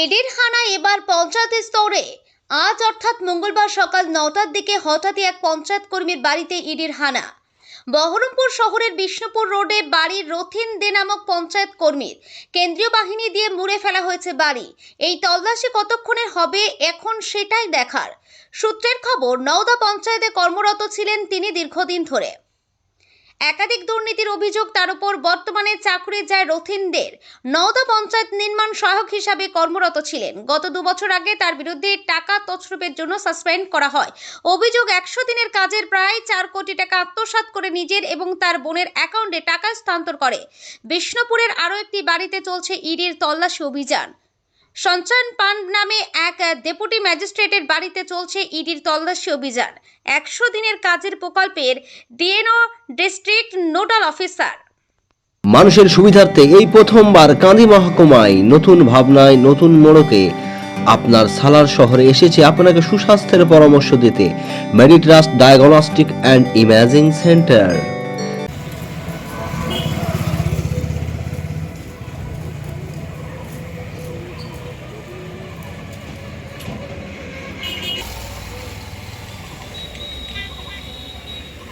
এডির হানা এবার পঞ্চায়েত স্তরে। আজ অর্থাৎ মঙ্গলবার সকাল নটার দিকে হঠাৎই এক পঞ্চায়েত কর্মীর বাড়িতে ইডির হানা বহরমপুর শহরের বিষ্ণুপুর রোডে বাড়ির রথিন দে নামক পঞ্চায়েত কর্মীর কেন্দ্রীয় বাহিনী দিয়ে মুড়ে ফেলা হয়েছে বাড়ি। এই তল্লাশি কতক্ষণের হবে, এখন সেটাই দেখার। সূত্রের খবর, নওদা পঞ্চায়েতে কর্মরত ছিলেন তিনি দীর্ঘদিন ধরে। একাধিক দুর্নীতির অভিযোগ, তার উপর বর্তমানে চাকরি যায় রথিনদের। নওদা পঞ্চায়েত নির্মাণ সহায়ক হিসাবে কর্মরত ছিলেন। গত দু বছর আগে তার বিরুদ্ধে টাকা তছরূপের জন্য সাসপেন্ড করা হয়। অভিযোগ একশো দিনের কাজের প্রায় চার কোটি টাকা আত্মসাৎ করে নিজের এবং তার বোনের অ্যাকাউন্টে টাকা স্থানান্তর করে। বিষ্ণুপুরের আরও একটি বাড়িতে চলছে ইডির তল্লাশি অভিযান। সঞ্চয়ন পান নামে এক ডেপুটি ম্যাজিস্ট্রেটের বাড়িতে চলছে ইডির তল্লাশি অভিযান। একশো দিনের কাজের প্রকল্পের ডিএনও ডিস্ট্রিক্ট নোডাল অফিসার। মানুষের সুবিধার্থে এই প্রথমবার কাঁদি মহকুমায় নতুন ভাবনায় নতুন মোড়কে আপনার সালার শহরে এসেছে আপনাকে সুস্বাস্থ্যের পরামর্শ দিতে। Meditrust diagnostic and imaging centre.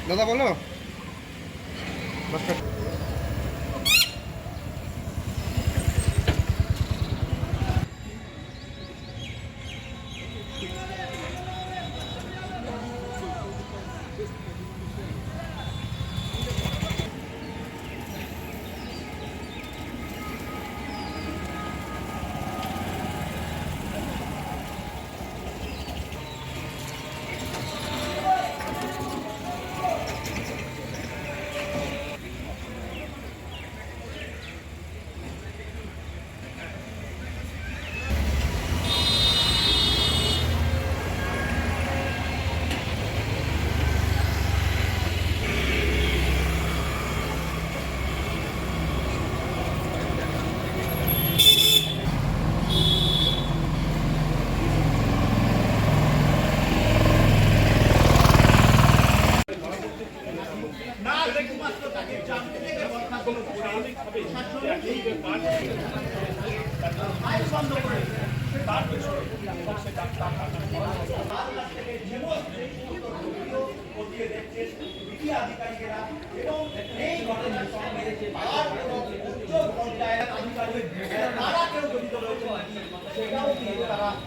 দাদা বলো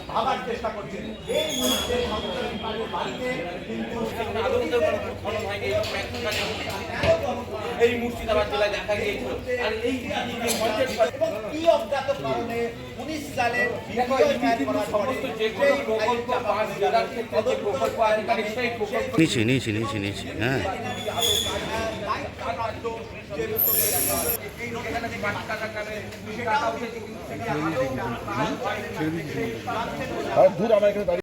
ভাবার চেষ্টা করছেন এই মুহূর্তে বাড়িতে কিন্তু এই মুর্শিদাবাদ জেলায় দেখা গিয়েছিল আর এই কি অজ্ঞাত কারণে উনিশ সালের সমস্ত যে কোনো প্রকল্প পাঁচ জেলার ক্ষেত্রে যে প্রকল্প আধিকারিক সেই প্রকল্প নিচে নিচে নিচে নিচে হ্যাঁ এখানে যে পাঁচ